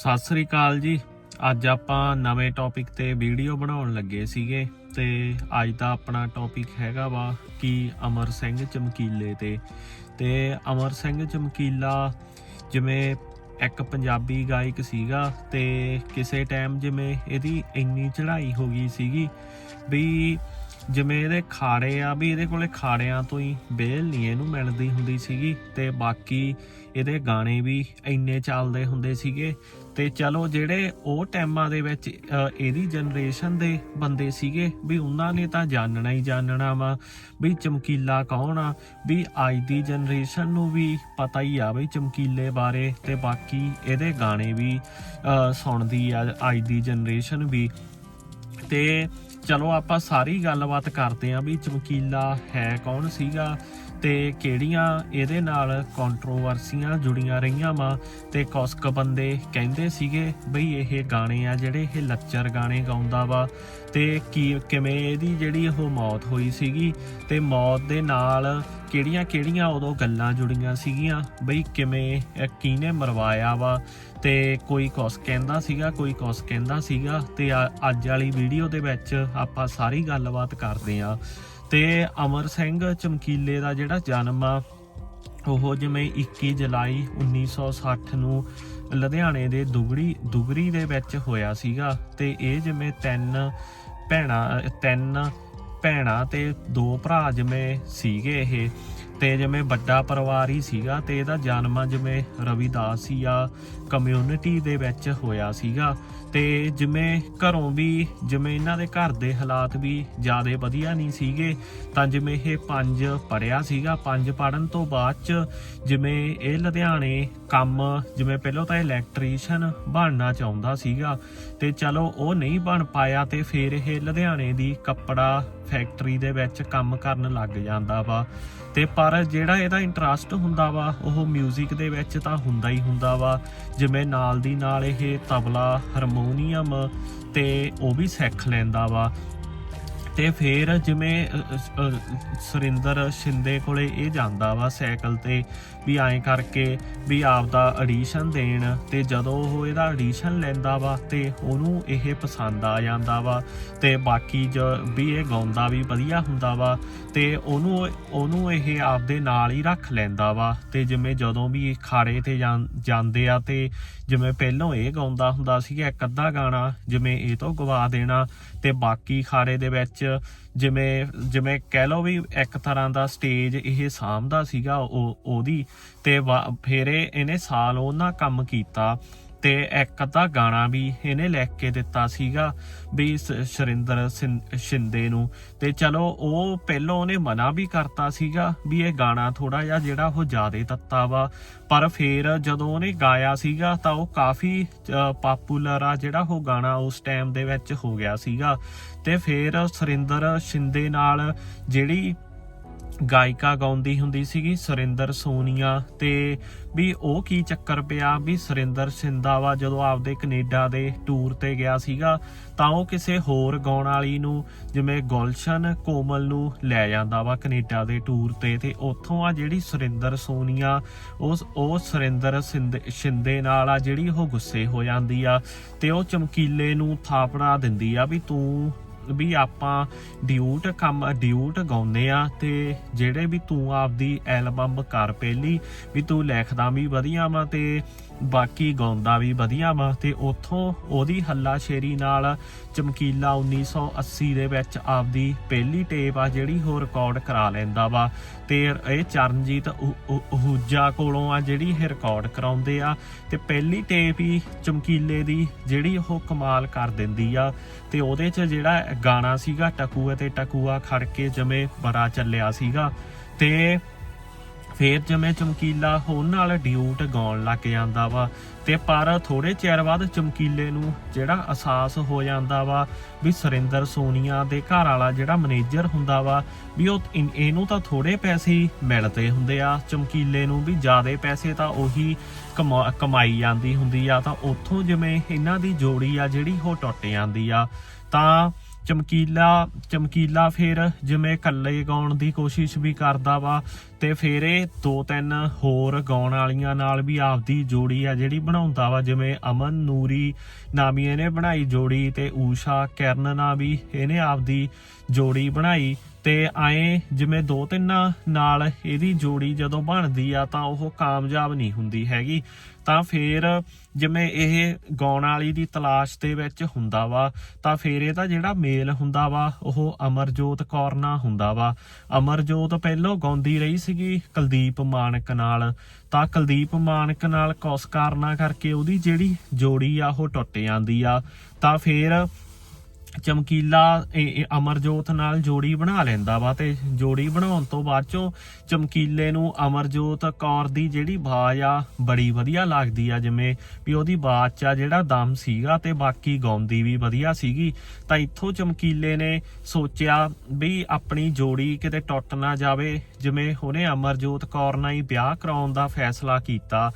ਸਤਿ ਸ੍ਰੀ ਅਕਾਲ ਜੀ। ਅੱਜ ਆਪਾਂ ਨਵੇਂ ਟੌਪਿਕ ਤੇ ਵੀਡੀਓ ਬਣਾਉਣ ਲੱਗੇ ਸੀਗੇ ਤੇ ਅੱਜ ਦਾ ਆਪਣਾ ਟੌਪਿਕ ਹੈਗਾ ਵਾ ਕਿ ਅਮਰ ਸਿੰਘ ਚਮਕੀਲੇ ਤੇ। ਤੇ ਅਮਰ ਸਿੰਘ ਚਮਕੀਲਾ ਜਿਵੇਂ ਇੱਕ ਪੰਜਾਬੀ ਗਾਇਕ ਸੀਗਾ ਤੇ ਕਿਸੇ ਟਾਈਮ ਜਿਵੇਂ ਇਹਦੀ ਇੰਨੀ ਚੜ੍ਹਾਈ ਹੋ ਗਈ ਸੀਗੀ ਵੀ ਜਿਵੇਂ ਇਹਦੇ ਖਾੜੇ ਆ ਵੀ ਇਹਦੇ ਕੋਲੇ ਖਾੜਿਆਂ ਤੋਂ ਹੀ ਬੇਲ ਨਹੀਂ ਇਹਨੂੰ ਮਿਲਦੀ ਹੁੰਦੀ ਸੀਗੀ ਤੇ ਬਾਕੀ ਇਹਦੇ ਗਾਣੇ ਵੀ ਇੰਨੇ ਚੱਲਦੇ ਹੁੰਦੇ ਸੀਗੇ। ਤੇ ਚਲੋ ਜਿਹੜੇ ਉਹ ਟਾਈਮਾਂ ਦੇ ਵਿੱਚ ਇਹਦੀ ਜਨਰੇਸ਼ਨ ਦੇ ਬੰਦੇ ਸੀਗੇ ਵੀ ਉਹਨਾਂ ਨੇ ਤਾਂ ਜਾਣਨਾ ਹੀ ਜਾਣਨਾ ਵਾ ਵੀ ਚਮਕੀਲਾ ਕੌਣ ਆ ਵੀ ਅੱਜ ਦੀ ਜਨਰੇਸ਼ਨ ਨੂੰ ਵੀ ਪਤਾ ਹੀ ਆ ਵੀ ਚਮਕੀਲੇ ਬਾਰੇ ਤੇ ਬਾਕੀ ਇਹਦੇ ਗਾਣੇ ਵੀ ਅ, ਸੁਣਦੀ ਆ ਅੱਜ ਦੀ ਜਨਰੇਸ਼ਨ ਵੀ। ਤੇ ਚਲੋ ਆਪਾਂ ਸਾਰੀ ਗੱਲਬਾਤ ਕਰਦੇ ਆਂ ਵੀ ਚਮਕੀਲਾ ਹੈ ਕੌਣ ਸੀਗਾ ਤੇ ਕਿਹੜੀਆਂ ਇਹਦੇ ਨਾਲ ਕੰਟਰੋਵਰਸੀਆਂ ਜੁੜੀਆਂ ਰਹੀਆਂ ਵਾ ਤੇ ਕੌਸਕ ਬੰਦੇ ਕਹਿੰਦੇ ਸੀਗੇ ਬਈ ਇਹ ਗਾਣੇ ਆ ਜਿਹੜੇ ਇਹ ਲੱਚਰ ਗਾਣੇ ਗਾਉਂਦਾ ਵਾ ਤੇ ਕੀ ਕਿਵੇਂ ਇਹਦੀ ਜਿਹੜੀ ਉਹ ਮੌਤ ਹੋਈ ਸੀਗੀ ਤੇ ਮੌਤ ਦੇ ਨਾਲ ਕਿਹੜੀਆਂ ਕਿਹੜੀਆਂ ਉਦੋਂ ਗੱਲਾਂ ਜੁੜੀਆਂ ਸੀਗੀਆਂ? ਬਈ ਕਿਵੇਂ ਕਿਹਨੇ ਮਰਵਾਇਆ ਵਾ? ਤੇ ਕੋਈ ਕੁਛ ਕਹਿੰਦਾ ਸੀਗਾ, ਕੋਈ ਕੁਛ ਕਹਿੰਦਾ ਸੀਗਾ ਤੇ ਆ- ਅੱਜ ਵਾਲੀ ਵੀਡੀਓ ਦੇ ਵਿੱਚ ਆਪਾਂ ਸਾਰੀ ਗੱਲਬਾਤ ਕਰਦੇ ਆ ਤੇ ਅਮਰ ਸਿੰਘ ਚਮਕੀਲੇ ਦਾ ਜਿਹੜਾ ਜਨਮ ਆ, ਉਹ ਜਿਵੇਂ 21 ਜੁਲਾਈ 1960 ਨੂੰ ਲੁਧਿਆਣੇ ਦੇ ਦੁਗੜੀ ਦੁਗਰੀ ਦੇ ਵਿੱਚ ਹੋਇਆ ਸੀਗਾ ਤੇ ਇਹ ਜਿਵੇਂ ਤਿੰਨ ਭੈਣਾਂ ਤਿੰਨ ਭੈਣਾਂ ਤੇ ਦੋ ਭਰਾ ਜਿਵੇਂ ਸੀਗੇ ਇਹ। ਤੇ ਜਿਵੇਂ ਵੱਡਾ ਪਰਿਵਾਰ ਹੀ ਸੀਗਾ ਤੇ ਇਹਦਾ ਜਨਮ ਜਿਵੇਂ ਰਵਿਦਾਸ ਹੀ ਆ ਕਮਿਊਨਿਟੀ ਦੇ ਵਿੱਚ ਹੋਇਆ ਸੀਗਾ। ਤੇ ਜਿਵੇਂ ਘਰੋਂ ਵੀ, ਜਿਵੇਂ ਇਹਨਾਂ ਦੇ ਘਰ ਦੇ ਹਾਲਾਤ ਵੀ ਜ਼ਿਆਦਾ ਵਧੀਆ ਨਹੀਂ ਸੀਗੇ, ਤਾਂ ਜਿਵੇਂ ਇਹ ਪੰਜ ਪੜਿਆ ਸੀਗਾ। ਪੰਜ ਪੜਨ ਤੋਂ ਬਾਅਦ ਚ ਜਿਵੇਂ ਇਹ ਲੁਧਿਆਣੇ ਕੰਮ, ਜਿਵੇਂ ਪਹਿਲਾਂ ਤਾਂ ਇਲੈਕਟ੍ਰੀਸ਼ੀਅਨ ਬਣਨਾ ਚਾਹੁੰਦਾ ਸੀਗਾ, ਤੇ ਚਲੋ ਉਹ ਨਹੀਂ ਬਣ ਪਾਇਆ ਤੇ ਫਿਰ ਇਹ ਲੁਧਿਆਣੇ ਦੀ ਕੱਪੜਾ ਫੈਕਟਰੀ ਦੇ ਵਿੱਚ ਕੰਮ ਕਰਨ ਲੱਗ ਜਾਂਦਾ ਵਾ। ਤੇ ਪਰ ਜਿਹੜਾ ਇਹਦਾ ਇੰਟਰਸਟ ਹੁੰਦਾ ਵਾ, ਉਹ 뮤직 ਦੇ ਵਿੱਚ ਤਾਂ ਹੁੰਦਾ ਹੀ ਹੁੰਦਾ ਵਾ। ਜਿਵੇਂ ਨਾਲ ਦੀ ਨਾਲ ਇਹ ਤਬਲਾ ਹਾਰਮੋਨੀਅਮ ਤੇ ਉਹ ਵੀ ਸਿੱਖ ਲੈਂਦਾ ਵਾ। ਤੇ ਫਿਰ ਜਿਵੇਂ ਸੁਰਿੰਦਰ ਸ਼ਿੰਦੇ ਕੋਲੇ ਇਹ ਜਾਂਦਾ ਵਾ ਸਾਈਕਲ ਤੇ ਵੀ ਐਂ ਕਰਕੇ ਵੀ ਆਪਦਾ ਐਡੀਸ਼ਨ ਦੇਣ ਤੇ ਜਦੋਂ ਉਹ ਇਹਦਾ ਐਡੀਸ਼ਨ ਲੈਂਦਾ ਵਾ ਤੇ ਉਹਨੂੰ ਇਹ ਪਸੰਦ ਆ ਜਾਂਦਾ ਵਾ ਤੇ ਬਾਕੀ ਜ, ਵੀ ਇਹ ਗਾਉਂਦਾ ਵੀ ਵਧੀਆ ਹੁੰਦਾ ਵਾ ਤੇ ਉਹਨੂੰ ਉਹਨੂੰ ਇਹ ਆਪਦੇ ਨਾਲ ਹੀ ਰੱਖ ਲੈਂਦਾ ਵਾ ਤੇ ਜਿਵੇਂ ਜਦੋਂ ਵੀ ਖਾੜੇ ਤੇ ਜਾਂ- ਜਾਂਦੇ ਆ ਤੇ ਜਿਵੇਂ ਪਹਿਲਾਂ ਇਹ ਗਾਉਂਦਾ ਹੁੰਦਾ ਸੀਗਾ ਇੱਕ ਅੱਧਾ ਗਾਣਾ ਜਿਵੇਂ ਇਹ ਤੋਂ ਗਵਾ ਦੇਣਾ ਤੇ ਬਾਕੀ ਖਾਰੇ ਦੇ ਵਿੱਚ ਜਿਵੇਂ ਜਿਵੇਂ ਕਹਿ ਲਓ ਵੀ ਇੱਕ ਤਰ੍ਹਾਂ ਦਾ ਸਟੇਜ ਇਹ ਸਾਂਭਦਾ ਸੀਗਾ ਉਹ, ਉਹਦੀ ਤੇ ਵਾ- ਫਿਰ ਇਹਨੇ ਸਾਲ ਉਹਨਾਂ ਕੰਮ ਕੀਤਾ ਤੇ ਇੱਕ ਅੱਧਾ ਗਾਣਾ ਵੀ ਇਹਨੇ ਲਿਖ ਕੇ ਦਿੱਤਾ ਸੀਗਾ ਵੀ ਸ- ਸ਼ਰਿੰਦਰ ਸਿੰ- ਸ਼ਿੰਦੇ ਨੂੰ। ਤੇ ਚਲੋ ਉਹ ਪਹਿਲਾਂ ਉਹਨੇ ਮਨਾ ਵੀ ਕਰਤਾ ਸੀਗਾ ਵੀ ਇਹ ਗਾਣਾ ਥੋੜਾ ਜਿਹਾ ਜਿਹੜਾ ਉਹ ਜ਼ਿਆਦਾ ਤੱਤਾ ਵਾ। ਪਰ ਫਿਰ ਜਦੋਂ ਉਹਨੇ ਗਾਇਆ ਸੀਗਾ ਤਾਂ ਉਹ ਕਾਫੀ ਪਪੂਲਰ ਆ ਜਿਹੜਾ ਉਹ ਗਾਣਾ ਉਸ ਟਾਈਮ ਦੇ ਵਿੱਚ ਹੋ ਗਿਆ ਸੀਗਾ। ਤੇ ਫਿਰ ਸੁਰਿੰਦਰ, ਸ਼ਿੰਦੇ ਨਾਲ ਜਿਹੜੀ ਗਾਇਕਾ ਗਾਉਂਦੀ ਹੁੰਦੀ ਸੀਗੀ, ਸੁਰਿੰਦਰ ਸੋਨੀਆ ਤੇ ਵੀ ਉਹ ਕੀ ਚੱਕਰ ਪਿਆ ਵੀ ਸੁਰਿੰਦਰ ਸਿੰਦਾ ਵਾ ਜਦੋਂ ਆਪਦੇ ਕੈਨੇਡਾ ਦੇ ਟੂਰ ਤੇ ਗਿਆ ਸੀਗਾ, ਤਾਂ ਉਹ ਕਿਸੇ ਹੋਰ ਗਾਉਣ ਵਾਲੀ ਨੂੰ, ਜਿਵੇਂ ਗੁਲਸ਼ਨ ਕੋਮਲ ਨੂੰ ਲੈ ਜਾਂਦਾ ਵਾ ਕੈਨੇਡਾ ਦੇ ਟੂਰ ਤੇ ਤੇ ਉੱਥੋਂ ਆ ਜਿਹੜੀ ਸੁਰਿੰਦਰ ਸੋਨੀਆ, ਉਸ, ਉਹ ਸੁਰਿੰਦਰ ਸਿੰਦੇ- ਸ਼ਿੰਦੇ ਨਾਲ ਆ ਜਿਹੜੀ ਉਹ ਗੁੱਸੇ ਹੋ ਜਾਂਦੀ ਆ ਤੇ ਉਹ ਚਮਕੀਲੇ ਨੂੰ ਥਾਪੜਾ ਦਿੰਦੀ ਆ ਵੀ ਤੂੰ ਵੀ ਆਪਾਂ ਡਿਊਟ ਕੰਮ, ਡਿਊਟ ਗਾਉਂਦੇ ਆ ਤੇ ਜਿਹੜੇ ਵੀ ਤੂੰ ਆਪਦੀ ਐਲਬਮ ਕਰ ਪਹਿਲੀ, ਵੀ ਤੂੰ ਲਿਖਦਾ ਵੀ ਵਧੀਆ ਵਾ ਤੇ ਬਾਕੀ ਗਾਉਂਦਾ ਵੀ ਵਧੀਆ ਵਾ ਤੇ ਉਥੋਂ ਉਹਦੀ ਹੱਲਾ ਸ਼ੇਰੀ ਨਾਲ ਚਮਕੀਲਾ 1980 ਦੇ ਵਿੱਚ ਆਪਦੀ ਪਹਿਲੀ ਟੇਪ ਆ ਜਿਹੜੀ ਉਹ ਰਿਕਾਰਡ ਕਰਾ ਲੈਂਦਾ ਵਾ ਤੇ ਇਹ ਚਰਨਜੀਤ ਅਹੂ- ਕੋਲੋਂ ਆ ਜਿਹੜੀ ਇਹ ਰਿਕਾਰਡ ਕਰਾਉਂਦੇ ਆ ਤੇ ਪਹਿਲੀ ਟੇਪ ਹੀ ਚਮਕੀਲੇ ਦੀ ਜਿਹੜੀ ਉਹ ਕਮਾਲ ਕਰ ਦਿੰਦੀ ਆ ਤੇ ਉਹਦੇ 'ਚ ਜਿਹੜਾ ਗਾਣਾ ਸੀਗਾ ਟਕੂਆ ਤੇ ਟਕੂਆ ਖੜ ਕੇ ਜਿਵੇਂ ਬੜਾ ਚੱਲਿਆ ਸੀਗਾ ਤੇ ਫੇਰ ਜਿਵੇਂ ਚਮਕੀਲਾ ਹੋਣ ਨਾਲ ਡਿਊਟ ਗਾਉਣ ਲੱਗ ਜਾਂਦਾ ਵਾ ਤੇ ਪਰ ਥੋੜੇ ਚਿਰ ਬਾਅਦ ਚਮਕੀਲੇ ਨੂੰ ਜਿਹੜਾ ਅਹਿਸਾਸ ਹੋ ਜਾਂਦਾ ਵਾ ਵੀ ਸੁਰਿੰਦਰ ਸੋਨੀਆ ਦੇ ਘਰ ਵਾਲਾ ਜਿਹੜਾ ਮੈਨੇਜਰ ਹੁੰਦਾ ਵਾ ਵੀ ਉਹ ਇਨ- ਇਹਨੂੰ ਤਾਂ ਥੋੜੇ ਪੈਸੇ ਮਿਲਦੇ ਹੁੰਦੇ ਆ, ਚਮਕੀਲੇ ਨੂੰ ਵੀ ਜ਼ਿਆਦੇ ਪੈਸੇ ਤਾਂ ਉਹੀ ਕਮਾ- ਕਮਾਈ ਜਾਂਦੀ ਹੁੰਦੀ ਆ ਤਾਂ ਉੱਥੋਂ ਜਿਵੇਂ ਇਹਨਾਂ ਦੀ ਜੋੜੀ ਆ ਜਿਹੜੀ ਉਹ ਟੁੱਟ ਜਾਂਦੀ ਆ ਤਾਂ ਚਮਕੀਲਾ ਚਮਕੀਲਾ ਫਿਰ ਜਿਵੇਂ ਇਕੱਲੇ ਗਾਉਣ ਦੀ ਕੋਸ਼ਿਸ਼ ਵੀ ਕਰਦਾ ਵਾ ਤੇ ਫਿਰ ਇਹ ਦੋ ਤਿੰਨ ਹੋਰ ਗਾਉਣ ਵਾਲੀਆਂ ਨਾਲ ਵੀ ਆਪਦੀ ਜੋੜੀ ਆ ਜਿਹੜੀ ਬਣਾਉਂਦਾ ਵਾ, ਜਿਵੇਂ ਅਮਨ ਨੂਰੀ ਨਾਮੀ ਇਹਨੇ ਬਣਾਈ ਜੋੜੀ ਤੇ ਊਸ਼ਾ ਕਿਰਨ ਨਾਲ ਵੀ ਇਹਨੇ ਆਪਦੀ ਜੋੜੀ ਬਣਾਈ ਤੇ ਐਂ ਜਿਵੇਂ ਦੋ ਤਿੰਨਾਂ ਨਾਲ ਇਹਦੀ ਜੋੜੀ ਜਦੋਂ ਬਣਦੀ ਆ ਤਾਂ ਉਹ ਕਾਮਯਾਬ ਨਹੀਂ ਹੁੰਦੀ ਹੈਗੀ। ਤਾਂ ਫੇਰ ਜਿਵੇਂ ਇਹ ਗਾਉਣ ਵਾਲੀ ਦੀ ਤਲਾਸ਼ ਦੇ ਵਿੱਚ ਹੁੰਦਾ ਵਾ, ਤਾਂ ਫੇਰ ਇਹਦਾ ਜਿਹੜਾ ਮੇਲ ਹੁੰਦਾ ਵਾ, ਉਹ ਅਮਰਜੋਤ ਕੌਰ ਨਾਲ ਹੁੰਦਾ ਵਾ। ਅਮਰਜੋਤ ਪਹਿਲਾਂ ਗਾਉਂਦੀ ਰਹੀ ਸੀਗੀ ਕੁਲਦੀਪ ਮਾਨਕ ਨਾਲ। ਤਾਂ ਕੁਲਦੀਪ ਮਾਨਕ ਨਾਲ ਕੁਸ ਕਾਰਨਾਂ ਕਰਕੇ ਉਹਦੀ ਜਿਹੜੀ ਜੋੜੀ ਆ ਉਹ ਟੁੱਟ ਜਾਂਦੀ ਆ। ਤਾਂ ਫੇਰ ਚਮਕੀਲਾ ਅਮਰਜੋਤ ਨਾਲ ਜੋੜੀ ਬਣਾ ਲੈਂਦਾ ਵਾ ਤੇ ਜੋੜੀ ਬਣਾਉਣ ਤੋਂ ਬਾਅਦ ਚੋਂ ਚਮਕੀਲੇ ਨੂੰ ਅਮਰਜੋਤ ਕੌਰ ਦੀ ਜਿਹੜੀ ਆਵਾਜ਼ ਆ, ਬੜੀ ਵਧੀਆ ਲੱਗਦੀ ਆ, ਜਿਵੇਂ ਵੀ ਉਹਦੀ ਆਵਾਜ਼ 'ਚ ਆ ਜਿਹੜਾ ਦਮ ਸੀਗਾ ਤੇ ਬਾਕੀ ਗਾਉਂਦੀ ਵੀ ਵਧੀਆ ਸੀਗੀ। ਤਾਂ ਇੱਥੋਂ ਚਮਕੀਲੇ ਨੇ ਸੋਚਿਆ ਵੀ ਆਪਣੀ ਜੋੜੀ ਕਿਤੇ ਟੁੱਟ ਨਾ ਜਾਵੇ, ਜਿਵੇਂ ਉਹਨੇ ਅਮਰਜੋਤ ਕੌਰ ਨਾਲ ਹੀ ਵਿਆਹ ਕਰਾਉਣ ਦਾ ਫੈਸਲਾ ਕੀਤਾ।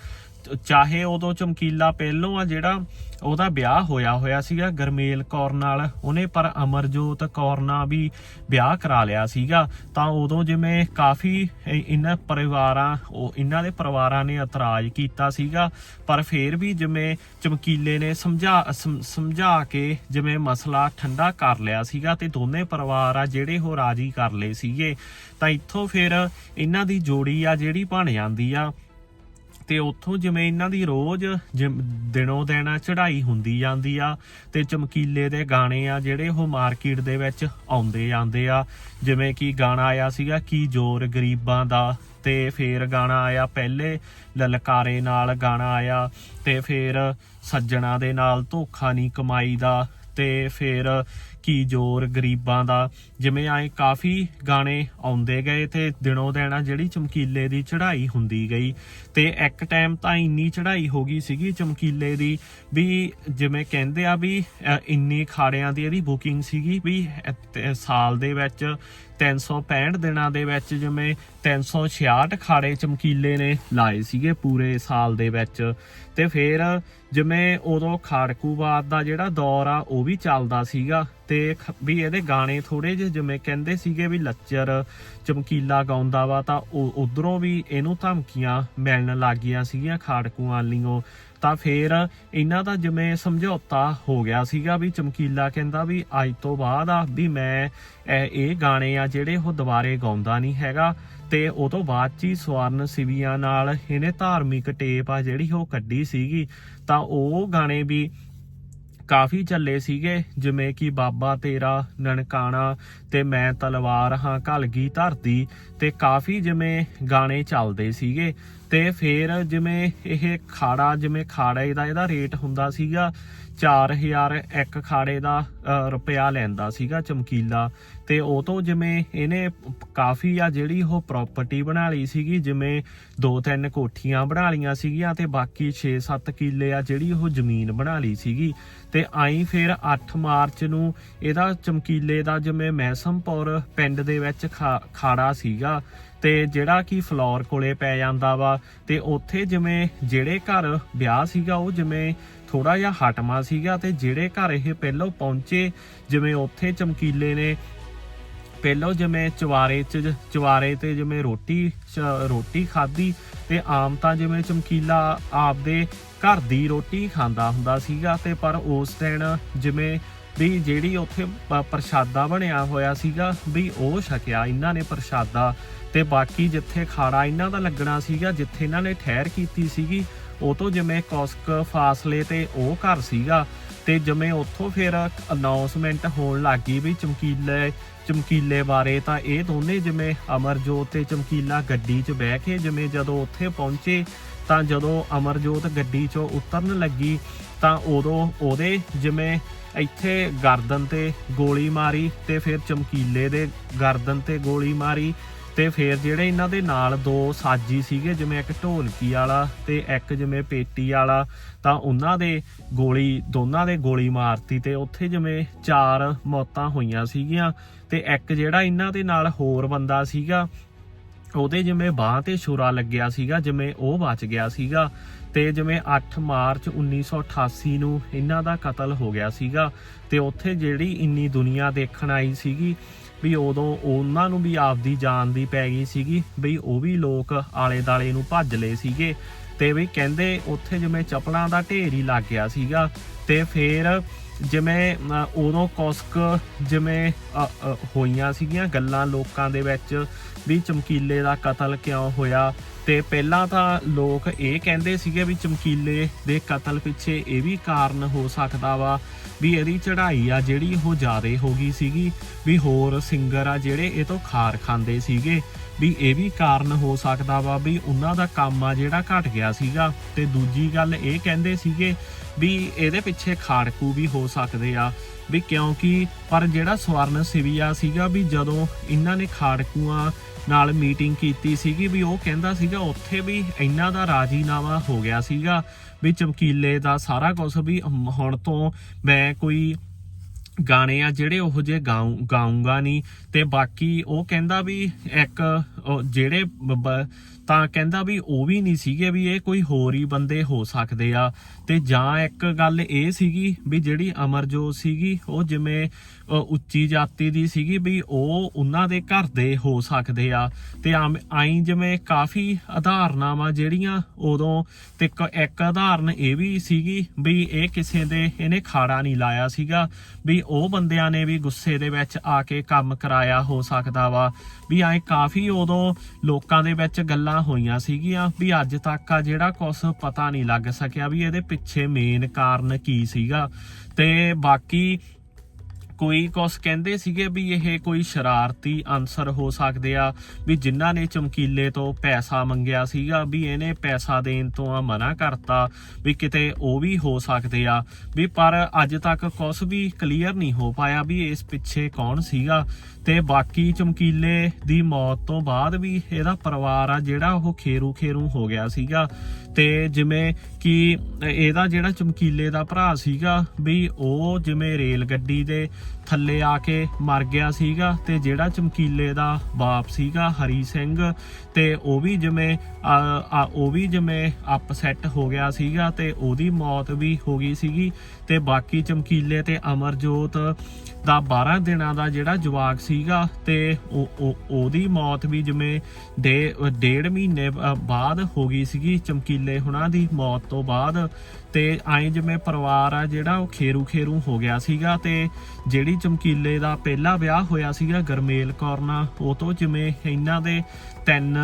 ਚਾਹੇ ਉਦੋਂ ਚਮਕੀਲਾ ਪਹਿਲੋਂ ਆ ਜਿਹੜਾ ਉਹਦਾ ਵਿਆਹ ਹੋਇਆ ਹੋਇਆ ਸੀਗਾ, ਗਰਮੇਲ ਕੌਰ ਨਾਲ, ਉਹਨੇ ਪਰ ਅਮਰਜੋਤ ਕੌਰ ਨਾਲ ਵੀ ਵਿਆਹ ਕਰਾ ਲਿਆ ਸੀਗਾ। ਤਾਂ ਉਦੋਂ ਜਿਵੇਂ ਕਾਫੀ ਇਹਨਾਂ ਪਰਿਵਾਰਾਂ, ਉਹ ਇਹਨਾਂ ਦੇ ਪਰਿਵਾਰਾਂ ਨੇ ਇਤਰਾਜ਼ ਕੀਤਾ ਸੀਗਾ, ਪਰ ਫਿਰ ਵੀ ਜਿਵੇਂ ਚਮਕੀਲੇ ਨੇ ਸਮਝਾ ਸਮਝਾ ਕੇ ਜਿਵੇਂ ਮਸਲਾ ਠੰਡਾ ਕਰ ਲਿਆ ਸੀਗਾ ਤੇ ਦੋਨੇ ਪਰਿਵਾਰ ਆ ਜਿਹੜੇ ਉਹ ਰਾਜੀ ਕਰ ਲਏ ਸੀਗੇ। ਤਾਂ ਇੱਥੋਂ ਫਿਰ ਇਹਨਾਂ ਦੀ ਜੋੜੀ ਆ ਜਿਹੜੀ ਬਣ ਜਾਂਦੀ ਆ। ਤੇ ਉੱਥੋਂ ਜਿਵੇਂ ਇਹਨਾਂ ਦੀ ਰੋਜ਼ ਜਿਮ- ਦਿਨੋਂ ਦਿਨ ਚੜ੍ਹਾਈ ਹੁੰਦੀ ਜਾਂਦੀ ਆ ਤੇ ਚਮਕੀਲੇ ਦੇ ਗਾਣੇ ਆ ਜਿਹੜੇ ਉਹ ਮਾਰਕੀਟ ਦੇ ਵਿੱਚ ਆਉਂਦੇ ਜਾਂਦੇ ਆ। ਜਿਵੇਂ ਕਿ ਗਾਣਾ ਆਇਆ ਸੀਗਾ, ਕੀ ਜ਼ੋਰ ਗਰੀਬਾਂ ਦਾ, ਤੇ ਫੇਰ ਗਾਣਾ ਆਇਆ ਪਹਿਲੇ ਲਲਕਾਰੇ ਨਾਲ ਗਾਣਾ ਆਇਆ, ਤੇ ਫੇਰ ਸੱਜਣਾ ਦੇ ਨਾਲ ਧੋਖਾ ਨਹੀਂ ਕਮਾਈ ਦਾ ਤੇ ਫੇਰ ਕੀ ਜ਼ੋਰ ਗਰੀਬਾਂ ਦਾ ਜਿਵੇਂ ਆਏ ਕਾਫੀ ਗਾਣੇ ਆਉਂਦੇ ਗਏ ਤੇ ਦਿਨੋਂ ਦਿਨ ਜਿਹੜੀ ਚਮਕੀਲੇ ਦੀ ਚੜ੍ਹਾਈ ਹੁੰਦੀ ਗਈ ਤੇ ਇੱਕ ਟਾਈਮ ਤਾਂ ਇੰਨੀ ਚੜ੍ਹਾਈ ਹੋ ਗਈ ਸੀਗੀ ਚਮਕੀਲੇ ਦੀ ਵੀ ਜਿਵੇਂ ਕਹਿੰਦੇ ਆ ਵੀ ਅ, ਇੰਨੀ ਖਾੜਿਆਂ ਦੀ ਇਹਦੀ ਬੁਕਿੰਗ ਸੀਗੀ ਵੀ ਸਾਲ ਦੇ ਵਿੱਚ 365 ਦਿਨਾਂ ਦੇ ਵਿੱਚ ਜਿਵੇਂ 366 ਖਾੜੇ ਚਮਕੀਲੇ ਨੇ ਲਾਏ ਸੀਗੇ ਪੂਰੇ ਸਾਲ ਦੇ ਵਿੱਚ। ਤੇ ਫਿਰ ਜਿਵੇਂ ਉਦੋਂ ਖਾੜਕੂਵਾਦ ਦਾ ਜਿਹੜਾ ਦੌਰ ਆ ਉਹ ਵੀ ਚੱਲਦਾ ਸੀਗਾ ਤੇ ਖ- ਵੀ ਇਹਦੇ ਗਾਣੇ ਥੋੜੇ ਜਿਹੇ ਜਿਵੇਂ ਕਹਿੰਦੇ ਸੀਗੇ ਵੀ ਲੱਚਰ, ਚਮਕੀਲਾ ਗਾਉਂਦਾ ਵਾ, ਤਾਂ ਉਧਰੋਂ ਵੀ ਇਹਨੂੰ ਧਮਕੀਆਂ ਮਿਲਣ ਲੱਗੀਆਂ ਸੀਗੀਆਂ ਖਾੜਕੂਆਂ ਵਾਲੀਆਂ। ਤਾਂ ਫਿਰ ਇਹਨਾਂ ਦਾ ਜਿਵੇਂ ਸਮਝੌਤਾ ਹੋ ਗਿਆ ਸੀਗਾ ਵੀ ਚਮਕੀਲਾ ਕਹਿੰਦਾ ਵੀ ਅੱਜ ਤੋਂ ਬਾਅਦ ਆ ਵੀ ਮੈਂ ਇਹ ਗਾਣੇ ਆ ਜਿਹੜੇ ਉਹ ਦੁਬਾਰੇ ਗਾਉਂਦਾ ਨਹੀਂ ਹੈਗਾ। ਤੇ ਉਹ ਤੋਂ ਬਾਅਦ ਚ ਹੀ ਸਵਰਨ ਸਿਵੀਆਂ ਨਾਲ, ਇਹਨੇ ਧਾਰਮਿਕ ਟੇਪ ਆ ਜਿਹੜੀ ਉਹ ਕੱਢੀ ਸੀਗੀ। ਤਾਂ ਉਹ ਗਾਣੇ ਵੀ ਕਾਫੀ ਚੱਲੇ ਸੀਗੇ ਜਿਵੇਂ ਕਿ ਬਾਬਾ ਤੇਰਾ ਨਨਕਾਣਾ ਤੇ ਮੈਂ ਤਲਵਾਰ ਹਾਂ ਘਲਗੀ ਧਰਤੀ ਤੇ ਕਾਫੀ ਜਿਵੇਂ ਗਾਣੇ ਚੱਲਦੇ ਸੀਗੇ। ਤੇ ਫਿਰ ਜਿਵੇਂ ਇਹ ਖਾੜਾ ਜਿਵੇਂ ਖਾੜੇ ਦਾ ਇਹਦਾ ਰੇਟ ਹੁੰਦਾ ਸੀਗਾ 4000 ਇੱਕ ਖਾੜੇ ਦਾ ਅ, ਰੁਪਿਆ ਲੈਂਦਾ ਸੀਗਾ ਚਮਕੀਲਾ। ਤੇ ਉਹ ਤੋਂ ਜਿਵੇਂ ਇਹਨੇ ਕਾਫੀ ਆ ਜਿਹੜੀ ਉਹ ਪ੍ਰਾਪਰਟੀ ਬਣਾ ਲਈ ਸੀਗੀ, ਜਿਵੇਂ ਦੋ ਤਿੰਨ ਕੋਠੀਆਂ ਬਣਾ ਲਈਆਂ ਸੀਗੀਆਂ ਤੇ ਬਾਕੀ 6-7 ਕਿੱਲੇ ਆ ਜਿਹੜੀ ਉਹ ਜ਼ਮੀਨ ਬਣਾ ਲਈ ਸੀਗੀ। ਤੇ ਆਈ ਫਿਰ 8 ਮਾਰਚ ਨੂੰ ਇਹਦਾ ਚਮਕੀਲੇ ਦਾ ਜਿਵੇਂ ਮੈਸਮਪੁਰ ਪਿੰਡ ਦੇ ਵਿੱਚ ਖਾ- ਖਾੜਾ ਸੀਗਾ ਤੇ ਜਿਹੜਾ ਕਿ ਫਲੋਰ ਕੋਲੇ ਪੈ ਜਾਂਦਾ ਵਾ ਤੇ ਉੱਥੇ ਜਿਵੇਂ ਜਿਹੜੇ ਘਰ ਵਿਆਹ ਸੀਗਾ ਉਹ ਜਿਵੇਂ ਥੋੜਾ ਜਿਹਾ ਹਟਮਾ ਸੀਗਾ ਤੇ ਜਿਹੜੇ ਘਰ ਇਹ ਪਹਿਲਾਂ ਪਹੁੰਚੇ, ਜਿਵੇਂ ਉੱਥੇ ਚਮਕੀਲੇ ਨੇ ਪਹਿਲਾਂ ਜਿਵੇਂ ਚਵਾਰੇ ਚ ਚਵਾਰੇ ਤੇ ਜਿਵੇਂ ਰੋਟੀ ਰੋਟੀ ਖਾਧੀ ਤੇ ਆਮ ਤਾਂ ਜਿਵੇਂ ਚਮਕੀਲਾ ਆਪਦੇ ਘਰ ਦੀ ਰੋਟੀ ਖਾਂਦਾ ਹੁੰਦਾ ਸੀਗਾ ਤੇ ਪਰ ਉਸ ਦਿਨ ਜਿਵੇਂ ਵੀ ਜਿਹੜੀ ਉੱਥੇ ਪ੍ਰਸ਼ਾਦਾ ਬਣਿਆ ਹੋਇਆ ਸੀਗਾ ਵੀ ਉਹ ਛਕਿਆ, ਇਹਨਾਂ ਨੇ ਪ੍ਰਸ਼ਾਦਾ ਤੇ ਬਾਕੀ ਜਿੱਥੇ ਖਾੜਾ ਇਹਨਾਂ ਦਾ ਲੱਗਣਾ ਸੀਗਾ, ਜਿੱਥੇ ਇਹਨਾਂ ਨੇ ਠਹਿਰ ਕੀਤੀ ਸੀਗੀ, ਉਹ ਤੋਂ ਜਿਵੇਂ ਕੌਸਕ ਫਾਸਲੇ ਤੇ ਉਹ ਘਰ ਸੀਗਾ ਤੇ ਜਿਵੇਂ ਉੱਥੋਂ ਫਿਰ ਅਨਾਉਂਸਮੈਂਟ ਹੋਣ ਲੱਗੀ ਵੀ ਚਮਕੀਲੇ ਚਮਕੀਲੇ ਬਾਰੇ ਤਾਂ ਇਹ ਦੋਨੇ ਜਿਵੇਂ ਅਮਰਜੋਤ ਤੇ ਚਮਕੀਲਾ ਗੱਡੀ 'ਚ ਬਹਿ ਕੇ ਜਿਵੇਂ ਜਦੋਂ ਉੱਥੇ ਪਹੁੰਚੇ ਤਾਂ ਜਦੋਂ ਅਮਰਜੋਤ ਗੱਡੀ 'ਚੋਂ ਉਤਰਨ ਲੱਗੀ ਤਾਂ ਉਦੋਂ ਉਹਦੇ ਜਿਵੇਂ ਇੱਥੇ ਗਰਦਨ ਤੇ ਗੋਲੀ ਮਾਰੀ ਤੇ ਫਿਰ ਚਮਕੀਲੇ ਦੇ ਗਰਦਨ ਤੇ ਗੋਲੀ ਮਾਰੀ ਤੇ ਫਿਰ ਜਿਹੜੇ ਇਹਨਾਂ ਦੇ ਨਾਲ ਦੋ ਸਾਜੀ ਸੀਗੇ, ਜਿਵੇਂ ਇੱਕ ਢੋਲਕੀ ਵਾਲਾ ਤੇ ਇੱਕ ਜਿਵੇਂ ਪੇਟੀ ਵਾਲਾ, ਤਾਂ ਉਹਨਾਂ ਦੇ ਗੋਲੀ, ਦੋਨਾਂ ਦੇ ਗੋਲੀ ਮਾਰਤੀ ਤੇ ਉੱਥੇ ਜਿਵੇਂ ਚਾਰ ਮੌਤਾਂ ਹੋਈਆਂ ਸੀਗੀਆਂ ਤੇ ਇੱਕ ਜਿਹੜਾ ਇਹਨਾਂ ਦੇ ਨਾਲ ਹੋਰ ਬੰਦਾ ਸੀਗਾ, ਉਹਦੇ ਜਿਵੇਂ ਬਾਹ ਤੇ ਛੁਰਾ ਲੱਗਿਆ ਸੀਗਾ, ਜਿਵੇਂ ਉਹ ਬਚ ਗਿਆ ਸੀਗਾ ਤੇ ਜਿਵੇਂ 8 ਮਾਰਚ 1988 ਨੂੰ ਇਹਨਾਂ ਦਾ ਕਤਲ ਹੋ ਗਿਆ ਸੀਗਾ ਤੇ ਉੱਥੇ ਜਿਹੜੀ ਇੰਨੀ ਦੁਨੀਆ ਦੇਖਣ ਆਈ ਸੀਗੀ ਵੀ ਉਦੋਂ ਉਹਨਾਂ ਨੂੰ ਵੀ ਆਪਦੀ ਜਾਨ ਦੀ ਪੈ ਗਈ ਸੀਗੀ ਬਈ ਉਹ ਵੀ ਲੋਕ ਆਲੇ ਦਾਲੇ ਨੂੰ ਭੱਜ ਲਏ ਸੀਗੇ ਤੇ ਵੀ ਕਹਿੰਦੇ ਉੱਥੇ ਜਿਵੇਂ ਚਪਲਾਂ ਦਾ ਢੇਰ ਹੀ ਲੱਗ ਗਿਆ ਸੀਗਾ ਤੇ ਫੇਰ ਜਿਵੇਂ ਉਦੋਂ ਕੁਸਕ ਜਿਵੇਂ ਹੋਈਆਂ ਸੀਗੀਆਂ ਗੱਲਾਂ ਲੋਕਾਂ ਦੇ ਵਿੱਚ ਵੀ ਚਮਕੀਲੇ ਦਾ ਕਤਲ ਕਿਉਂ ਹੋਇਆ ਤੇ ਪਹਿਲਾਂ ਤਾਂ ਲੋਕ ਇਹ ਕਹਿੰਦੇ ਸੀਗੇ ਵੀ ਚਮਕੀਲੇ ਦੇ ਕਤਲ ਪਿੱਛੇ ਇਹ ਵੀ ਕਾਰਨ ਹੋ ਸਕਦਾ ਵਾ ਵੀ ਇਹਦੀ ਚੜ੍ਹਾਈ ਆ ਜਿਹੜੀ ਉਹ ਜ਼ਿਆਦੇ ਹੋ ਗਈ ਸੀਗੀ, ਵੀ ਹੋਰ ਸਿੰਗਰ ਆ ਜਿਹੜੇ ਇਹ ਤੋਂ ਖਾਰ ਖਾਂਦੇ ਸੀਗੇ, ਵੀ ਇਹ ਵੀ ਕਾਰਨ ਹੋ ਸਕਦਾ ਵਾ ਵੀ ਉਹਨਾਂ ਦਾ ਕੰਮ ਆ ਜਿਹੜਾ ਘਟ ਗਿਆ ਸੀਗਾ। ਤੇ ਦੂਜੀ ਗੱਲ ਇਹ ਕਹਿੰਦੇ ਸੀਗੇ ਵੀ ਇਹਦੇ ਪਿੱਛੇ ਖਾੜਕੂ ਵੀ ਹੋ ਸਕਦੇ ਆ, ਵੀ ਕਿਉਂਕਿ ਪਰ ਜਿਹੜਾ ਸਵਰਨ ਸਿਵਿਆ ਸੀਗਾ ਵੀ ਜਦੋਂ ਇਹਨਾਂ ਨੇ ਖਾੜਕੂਆਂ ਨਾਲ ਮੀਟਿੰਗ ਕੀਤੀ ਸੀਗੀ ਵੀ ਉਹ ਕਹਿੰਦਾ ਸੀਗਾ ਉੱਥੇ ਵੀ ਇਹਨਾਂ ਦਾ ਰਾਜੀਨਾਮਾ ਹੋ ਗਿਆ ਸੀਗਾ ਵੀ ਚਮਕੀਲੇ ਦਾ ਸਾਰਾ ਕੁਝ ਵੀ ਹੁਣ ਤੋਂ ਮੈਂ ਕੋਈ ਗਾਣੇ ਆ ਜਿਹੜੇ ਉਹ ਜੇ ਗਾਉ ਗਾਉਂਗਾ ਨਹੀਂ। ਤੇ ਬਾਕੀ ਉਹ ਕਹਿੰਦਾ ਵੀ ਇੱਕ ਜਿਹੜੇ ਤਾਂ ਕਹਿੰਦਾ ਵੀ ਉਹ ਵੀ ਨਹੀਂ ਸੀਗੇ ਵੀ ਇਹ ਕੋਈ ਹੋਰ ਹੀ ਬੰਦੇ ਹੋ ਸਕਦੇ ਆ। ਤੇ ਜਾਂ ਇੱਕ ਗੱਲ ਇਹ ਸੀਗੀ ਵੀ ਜਿਹੜੀ ਅਮਰਜੋਤ ਸੀਗੀ, ਉਹ ਜਿਵੇਂ ਉੱਚੀ ਜਾਤੀ ਦੀ ਸੀਗੀ ਵੀ ਉਹ ਉਹਨਾਂ ਦੇ ਘਰ ਦੇ ਹੋ ਸਕਦੇ ਆ। ਤੇ ਆਮ- ਆਈ ਜਿਵੇਂ ਕਾਫੀ ਉਦਾਹਰਨਾਂ ਜਿਹੜੀਆਂ ਉਦੋਂ ਤੇ ਇੱਕ- ਇੱਕ ਉਦਾਹਰਨ ਇਹ ਵੀ ਸੀਗੀ ਵੀ ਇਹ ਕਿਸੇ ਦੇ ਇਹਨੇ ਖਾੜਾ ਨਹੀਂ ਲਾਇਆ ਸੀਗਾ ਵੀ ਉਹ ਬੰਦਿਆਂ ਨੇ ਵੀ ਗੁੱਸੇ ਦੇ ਵਿੱਚ ਆ ਕੇ ਕੰਮ ਕਰਾਇਆ ਹੋ ਸਕਦਾ ਵਾ। ਵੀ ਐ ਕਾਫੀ ਉਦੋਂ ਲੋਕਾਂ ਦੇ ਵਿੱਚ ਗੱਲਾਂ ਹੋਈਆਂ ਸੀਗੀਆਂ ਵੀ ਅੱਜ ਤੱਕ ਆ ਜਿਹੜਾ ਕੁਝ ਪਤਾ ਨਹੀਂ ਲੱਗ ਸਕਿਆ ਵੀ ਇਹਦੇ ਪਿੱਛੇ ਮੇਨ ਕਾਰਨ ਕੀ ਸੀਗਾ। ਤੇ ਬਾਕੀ ਕੋਈ ਕੁਛ ਕਹਿੰਦੇ ਸੀਗੇ ਵੀ ਇਹ ਕੋਈ ਸ਼ਰਾਰਤੀ ਅਨਸਰ ਹੋ ਸਕਦੇ ਆ, ਵੀ ਜਿਨ੍ਹਾਂ ਨੇ ਚਮਕੀਲੇ ਤੋਂ ਪੈਸਾ ਮੰਗਿਆ ਸੀਗਾ, ਵੀ ਇਹਨੇ ਪੈਸਾ ਦੇਣ ਤੋਂ ਆ ਮਨਾ ਕਰਤਾ, ਵੀ ਕਿਤੇ ਉਹ ਵੀ ਹੋ ਸਕਦੇ ਆ। ਵੀ ਪਰ ਅੱਜ ਤੱਕ ਕੁਛ ਵੀ ਕਲੀਅਰ ਨਹੀਂ ਹੋ ਪਾਇਆ ਵੀ ਇਸ ਪਿੱਛੇ ਕੌਣ ਸੀਗਾ। ਤੇ ਬਾਕੀ ਚਮਕੀਲੇ ਦੀ ਮੌਤ ਤੋਂ ਬਾਅਦ ਵੀ ਇਹਦਾ ਪਰਿਵਾਰ ਆ ਜਿਹੜਾ ਉਹ ਖੇਰੂ ਖੇਰੂ ਹੋ ਗਿਆ ਸੀਗਾ। ਤੇ ਜਿਵੇਂ ਕਿ ਇਹਦਾ ਜਿਹੜਾ ਚਮਕੀਲੇ ਦਾ ਭਰਾ ਸੀਗਾ, ਵੀ ਉਹ ਜਿਵੇਂ ਰੇਲ ਗੱਡੀ ਦੇ ਥੱਲੇ ਆ ਕੇ ਮਰ ਗਿਆ ਸੀਗਾ ਤੇ ਜਿਹੜਾ ਚਮਕੀਲੇ ਦਾ ਬਾਪ ਸੀਗਾ ਹਰੀ ਸਿੰਘ ਤੇ ਉਹ ਵੀ ਜਿਵੇਂ ਉਹ ਵੀ ਜਿਵੇਂ ਅਪਸੈਟ ਹੋ ਗਿਆ ਸੀਗਾ ਤੇ ਉਹਦੀ ਮੌਤ ਵੀ ਹੋ ਗਈ ਸੀਗੀ ਤੇ ਬਾਕੀ ਚਮਕੀਲੇ ਤੇ ਅਮਰਜੋਤ ਦਾ 12 ਦਿਨਾਂ ਦਾ ਜਿਹੜਾ ਜਵਾਕ ਸੀਗਾ ਤੇ ਉਹ- ਉਹਦੀ ਮੌਤ ਵੀ ਜਿਵੇਂ ਡੇ ਡੇਢ ਮਹੀਨੇ ਬਾਅਦ ਹੋ ਗਈ ਸੀਗੀ ਚਮਕੀਲੇ ਹੁਣਾਂ ਦੀ ਮੌਤ ਤੋਂ ਬਾਅਦ ਤੇ ਐਂ ਜਿਵੇਂ ਪਰਿਵਾਰ ਆ ਜਿਹੜਾ ਉਹ ਖੇਰੂ ਖੇਰੂ ਹੋ ਗਿਆ ਸੀਗਾ ਤੇ ਜਿਹੜੀ ਚਮਕੀਲੇ ਦਾ ਪਹਿਲਾ ਵਿਆਹ ਹੋਇਆ ਸੀਗਾ ਗਰਮੇਲ ਕੌਰ ਨਾਲ, ਉਹ ਤੋਂ ਜਿਵੇਂ ਇਹਨਾਂ ਦੇ ਤਿੰਨ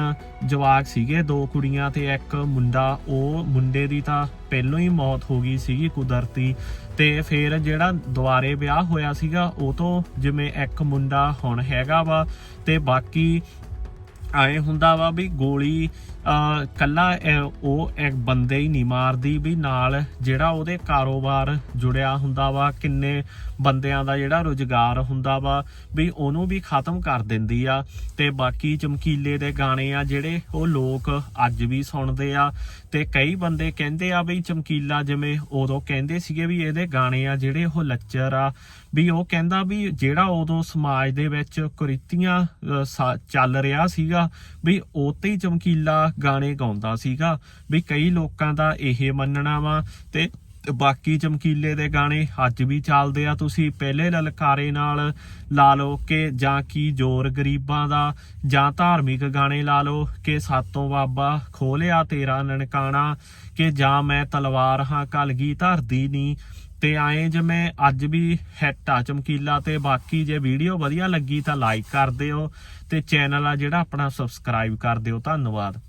ਜਵਾਕ ਸੀਗੇ, ਦੋ ਕੁੜੀਆਂ ਤੇ ਇੱਕ ਮੁੰਡਾ, ਉਹ ਮੁੰਡੇ ਦੀ ਤਾਂ ਪਹਿਲੋਂ ਹੀ ਮੌਤ ਹੋ ਗਈ ਸੀਗੀ ਕੁਦਰਤੀ ਤੇ ਫਿਰ ਜਿਹੜਾ ਦੁਬਾਰੇ ਵਿਆਹ ਹੋਇਆ ਸੀਗਾ, ਉਹ ਤੋਂ ਜਿਵੇਂ ਇੱਕ ਮੁੰਡਾ ਹੁਣ ਹੈਗਾ ਵਾ ਤੇ ਬਾਕੀ ਆਏ ਹੁੰਦਾ ਵਾ ਵੀ ਗੋਲੀ ਕੱਲਾ ਉਹ ਇੱਕ ਬੰਦੇ ਹੀ ਨਹੀਂ ਮਾਰਦੀ ਵੀ ਨਾਲ ਜਿਹੜਾ ਉਹਦੇ ਕਾਰੋਬਾਰ ਜੁੜਿਆ ਹੁੰਦਾ ਵਾ, ਕਿੰਨੇ ਬੰਦਿਆਂ ਦਾ ਜਿਹੜਾ ਰੁਜ਼ਗਾਰ ਹੁੰਦਾ ਵਾ, ਵੀ ਉਹਨੂੰ ਵੀ ਖਤਮ ਕਰ ਦਿੰਦੀ ਆ। ਤੇ ਬਾਕੀ ਚਮਕੀਲੇ ਦੇ ਗਾਣੇ ਆ ਜਿਹੜੇ ਉਹ ਲੋਕ ਅੱਜ ਵੀ ਸੁਣਦੇ ਆ। ਤੇ ਕਈ ਬੰਦੇ ਕਹਿੰਦੇ ਆ ਵੀ ਚਮਕੀਲਾ ਜਿਵੇਂ ਉਦੋਂ ਕਹਿੰਦੇ ਸੀਗੇ ਵੀ ਇਹਦੇ ਗਾਣੇ ਆ ਜਿਹੜੇ ਉਹ ਲੱਚਰ ਆ, ਵੀ ਉਹ ਕਹਿੰਦਾ ਵੀ ਜਿਹੜਾ ਉਦੋਂ ਸਮਾਜ ਦੇ ਵਿੱਚ ਕੁਰੀਤੀਆਂ ਸਾ- ਚੱਲ ਰਿਹਾ ਸੀਗਾ, ਵੀ ਉਹ ਉਤੇ ਹੀ ਚਮਕੀਲਾ ਗਾਣੇ ਗਾਉਂਦਾ ਸੀਗਾ। ਵੀ ਕਈ ਲੋਕਾਂ ਦਾ ਇਹ ਮੰਨਣਾ ਵਾ ਤੇ ਬਾਕੀ ਚਮਕੀਲੇ ਦੇ ਗਾਣੇ ਅੱਜ ਵੀ ਚੱਲਦੇ ਆ। ਤੁਸੀਂ ਪਹਿਲੇ ਲਲਕਾਰੇ ਨਾਲ ਲਾ ਲਓ ਕਿ ਜਾਂ ਕੀ ਜ਼ੋਰ ਗਰੀਬਾਂ ਦਾ, ਜਾਂ ਧਾਰਮਿਕ ਗਾਣੇ ਲਾ ਲਓ ਕਿ ਸਾਤੋਂ ਬਾਬਾ ਖੋਲਿਆ ਤੇਰਾ ਨਨਕਾਣਾ, ਕਿ ਜਾਂ ਮੈਂ ਤਲਵਾਰ ਹਾਂ ਕਲਗੀ ਧਰਦੀ ਨਹੀਂ ਤੇ ਆਏ ਜਿਵੇਂ ਅੱਜ ਵੀ ਹਿੱਟ ਆ ਚਮਕੀਲਾ ਤੇ ਬਾਕੀ ਜੇ ਵੀਡੀਓ ਵਧੀਆ ਲੱਗੀ ਤਾਂ ਲਾਈਕ ਕਰ ਦਿਓ ਤੇ ਚੈਨਲ ਆ ਜਿਹੜਾ ਆਪਣਾ ਸਬਸਕ੍ਰਾਈਬ ਕਰ ਦਿਓ। ਧੰਨਵਾਦ।